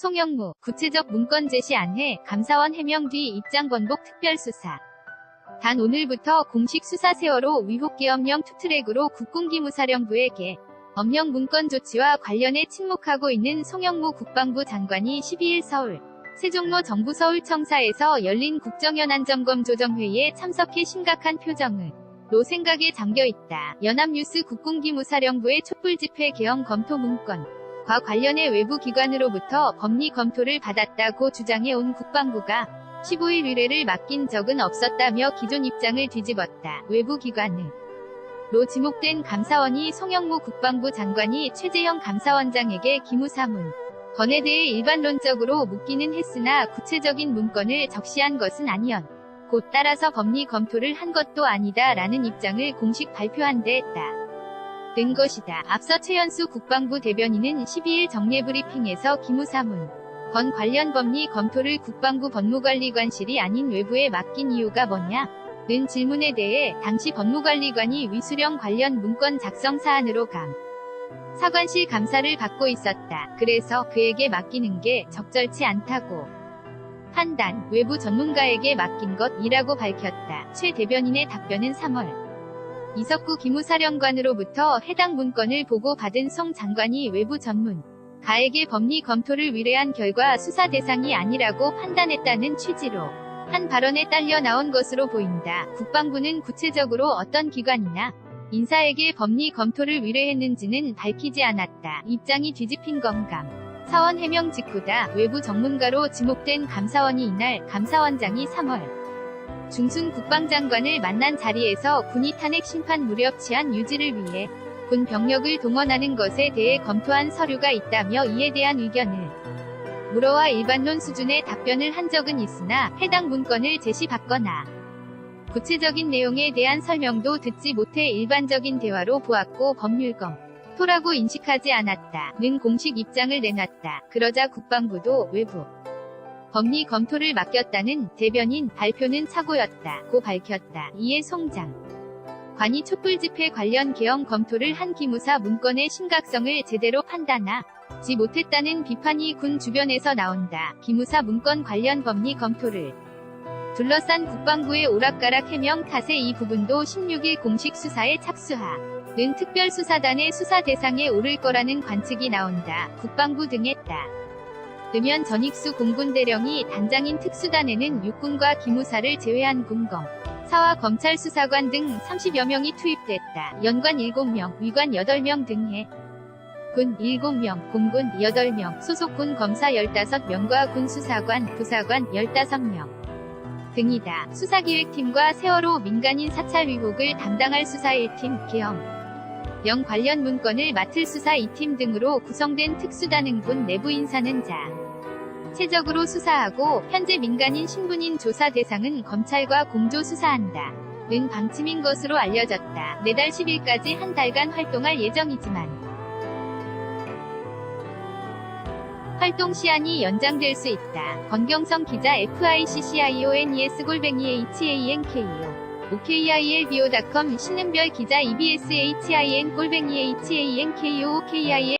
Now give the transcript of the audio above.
송영무, 구체적 문건 제시 안해 감사원 해명 뒤 입장 번복 특별수사. 단 오늘부터 공식 수사 세월호 위복 계엄령 투트랙으로 국군기무사령부에게 법령 문건 조치와 관련해 침묵하고 있는 송영무 국방부 장관이 12일 서울 세종로 정부 서울청사에서 열린 국정연안점검 조정회의에 참석해 심각한 표정을 로 생각에 잠겨있다. 연합뉴스 국군기무사령부의 촛불집회 개헌 검토 문건 과 관련해 외부 기관으로부터 법리 검토를 받았다고 주장해온 국방부가 15일 의뢰를 맡긴 적은 없었다며 기존 입장을 뒤집었다. 외부 기관은 로 지목된 감사원이 송영무 국방부 장관이 최재형 감사원장에게 기무사문 건에 대해 일반론적으로 묻기는 했으나 구체적인 문건을 적시한 것은 아니었. 곧 따라서 법리 검토를 한 것도 아니다 라는 입장을 공식 발표한 데 했다. 된 것이다. 앞서 최연수 국방부 대변인은 12일 정례 브리핑에서 기무사문 건 관련 법리 검토를 국방부 법무관리관실이 아닌 외부에 맡긴 이유가 뭐냐? 는 질문에 대해 당시 법무관리관이 위수령 관련 문건 작성 사안으로 감 사관실 감사를 받고 있었다. 그래서 그에게 맡기는 게 적절치 않다고 판단, 외부 전문가에게 맡긴 것이라고 밝혔다. 최 대변인의 답변은 3월 이석구 기무사령관으로부터 해당 문건을 보고 받은 송 장관이 외부 전문 가에게 법리 검토를 의뢰한 결과 수사 대상이 아니라고 판단했다는 취지로 한 발언에 딸려 나온 것으로 보인다. 국방부는 구체적으로 어떤 기관이나 인사에게 법리 검토를 의뢰했는지는 밝히지 않았다. 입장이 뒤집힌 건감. 사원 해명 직후다. 외부 전문가로 지목된 감사원이 이날 감사원장이 3월 중순 국방장관을 만난 자리에서 군이 탄핵 심판 무렵 치안 유지를 위해 군 병력을 동원하는 것에 대해 검토한 서류가 있다며 이에 대한 의견을 물어와 일반론 수준의 답변을 한 적은 있으나 해당 문건을 제시받거나 구체적인 내용에 대한 설명도 듣지 못해 일반적인 대화로 보았고 법률검 토라고 인식하지 않았다.는 공식 입장을 내놨다. 그러자 국방부도 외부 법리 검토를 맡겼다는 대변인 발표는 착오였다 고 밝혔다. 이에 송장 관이 촛불 집회 관련 개헌 검토를 한 기무사 문건의 심각성을 제대로 판단하지 못했다는 비판이 군 주변에서 나온다. 기무사 문건 관련 법리 검토를 둘러싼 국방부의 오락가락 해명 탓에 이 부분도 16일 공식 수사에 착수하는 특별수사단의 수사 대상에 오를 거라는 관측이 나온다. 국방부 등했다. 뜨면 전익수 공군 대령이 단장인 특수단에는 육군과 기무사를 제외한 군검, 사와 검찰 수사관 등 30여 명이 투입됐다. 연관 7명, 위관 8명 등해 군 7명, 공군 8명, 소속군 검사 15명과 군 수사관, 부사관 15명 등이다. 수사기획팀과 세월호 민간인 사찰 의혹을 담당할 수사 1팀, 계엄 영 관련 문건을 맡을 수사 2팀 등으로 구성된 특수단은 군 내부 인사는 자. 체적으로 수사하고 현재 민간인 신분인 조사 대상은 검찰과 공조 수사한다. 는 방침인 것으로 알려졌다. 내달 10일까지 한 달간 활동할 예정이지만 활동 시한이 연장될 수 있다. 권경성 기자 FICCIONES 골뱅이 HANKO OKILBO.com 신은별 기자 EBSHIN 골뱅이 HANKO OKIL